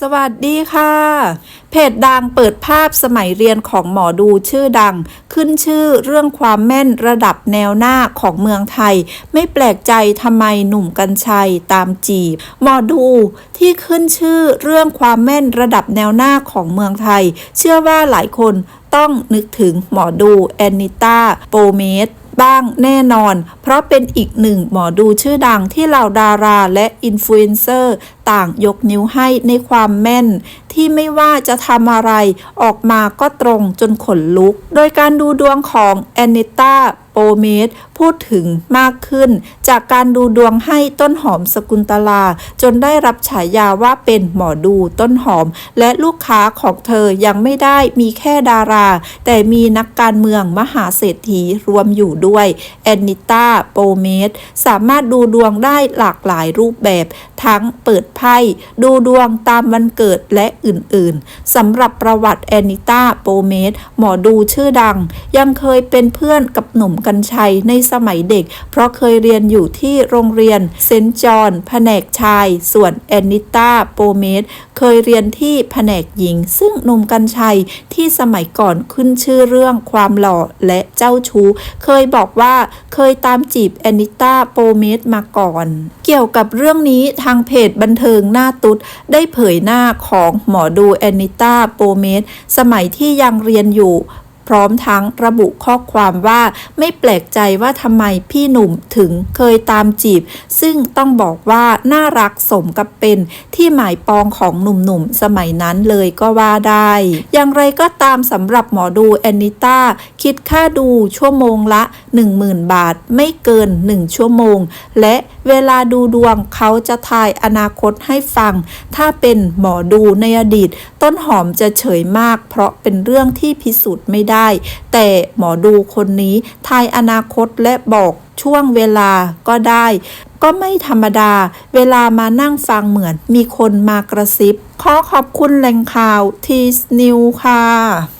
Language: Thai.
สวัสดีค่ะ เพจดังเปิดภาพสมัยเรียนของหมอดูชื่อดัง ขึ้นชื่อเรื่องความแม่นระดับแนวหน้าของเมืองไทย ไม่แปลกใจทำไมหนุ่มกัญชัยตามจีบ หมอดูที่ขึ้นชื่อเรื่องความแม่นระดับแนวหน้าของเมืองไทย เชื่อว่าหลายคนต้องนึกถึงหมอดูแอนนิต้าโปเมส บ้างแน่นอน เพราะเป็นอีกหนึ่งหมอดูชื่อดังที่เหล่าดาราและอินฟลูเอนเซอร์ต่างยกนิ้วให้ในความแม่น ที่ไม่ว่าจะทำอะไรออกมาก็ตรงจนขนลุก โดยการดูดวงของแอนนิต้าโปเมสพูดถึงมากขึ้น จากการดูดวงให้ต้นหอมสกุลตลา จนได้รับฉายาว่าเป็นหมอดูต้นหอม และลูกค้าของเธอยังไม่ได้มีแค่ดารา แต่มีนักการเมืองมหาเศรษฐีรวมอยู่ด้วย แอนนิต้าโปเมสสามารถดูดวงได้หลากหลายรูปแบบ ทั้งเปิดไพ่ดูดวงตามวันเกิดและอื่นๆสำหรับประวัติแอนนิต้าโปเมสหมอดูชื่อดัง ยังเคยเป็นเพื่อนกับหนุ่มกัญชัยในสมัยเด็ก เพราะเคยเรียนอยู่ที่โรงเรียนเซนจอนแผนกชาย ส่วนแอนนิต้าโปเมสเคยเรียนที่แผนกหญิง ซึ่งหนุ่มกัญชัยที่สมัยก่อนขึ้นชื่อเรื่องความหล่อและเจ้าชู้ เคยบอกว่าเคยตามจีบแอนนิต้าโปเมสมาก่อน เกี่ยวกับเรื่องนี้ทางเพจบันเทิงหน้าตุ๊ดได้เผยหน้าของหมอดูแอนนิต้าโปเมสสมัยที่ยังเรียนอยู่ พร้อมทั้งระบุข้อความว่าไม่แปลกใจว่าทำไมพี่หนุ่มถึงเคยตามจีบ ซึ่งต้องบอกว่าน่ารักสมกับเป็นที่หมายปองของหนุ่มๆสมัยนั้นเลยก็ว่าได้ อย่างไรก็ตามสำหรับหมอดูแอนนิต้าคิดค่าดูชั่วโมงละ 10,000 บาทไม่เกิน 1 ชั่วโมง และเวลาดูดวงเขาจะทายอนาคตให้ฟัง ถ้าเป็นหมอดูในอดีต ต้นหอมจะเฉยมาก เพราะเป็นเรื่องที่พิสูจน์ไม่ได้ได้ แต่หมอดูคนนี้ทายอนาคตและบอกช่วงเวลาก็ได้ ก็ไม่ธรรมดา เวลามานั่งฟังเหมือนมีคนมากระซิบ ขอขอบคุณแหล่งข่าวทีสนิวค่ะ